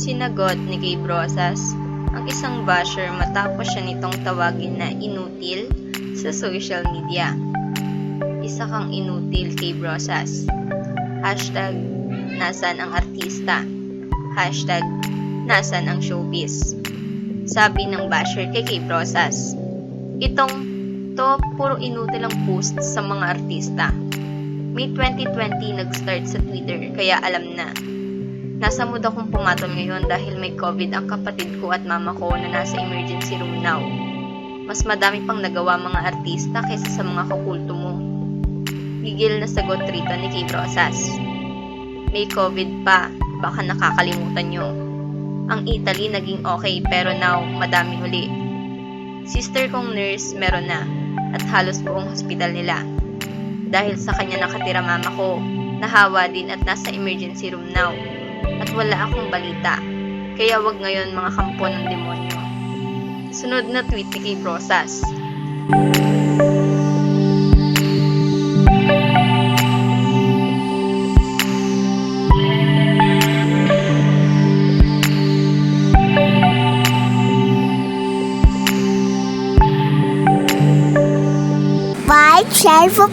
Sinagot ni Gabe Rosas ang isang basher matapos siya nitong tawagin na inutil sa social media. Isa kang inutil, Gabe Rosas. Hashtag, nasan ang artista? Hashtag, nasan ang showbiz? Sabi ng basher kay Gabe Rosas. Itong to puro inutil ang post sa mga artista. May 2020 nag-start sa Twitter kaya alam na. Nasa mood akong pumatol ngayon dahil may COVID ang kapatid ko at mama ko na nasa emergency room now. Mas madami pang nagawa mga artista kaysa sa mga kakulto mo. Gigil na sagot rito ni Kay Rosas. May COVID pa, baka nakakalimutan nyo. Ang Italy naging okay pero now madami uli. Sister kong nurse meron na at halos buong hospital nila. Dahil sa kanya nakatira mama ko, nahawa din at nasa emergency room now. At wala akong balita. Kaya wag ngayon mga kampo ng demonyo. Sunod na tweet ni Kay Rosas. Bye, share for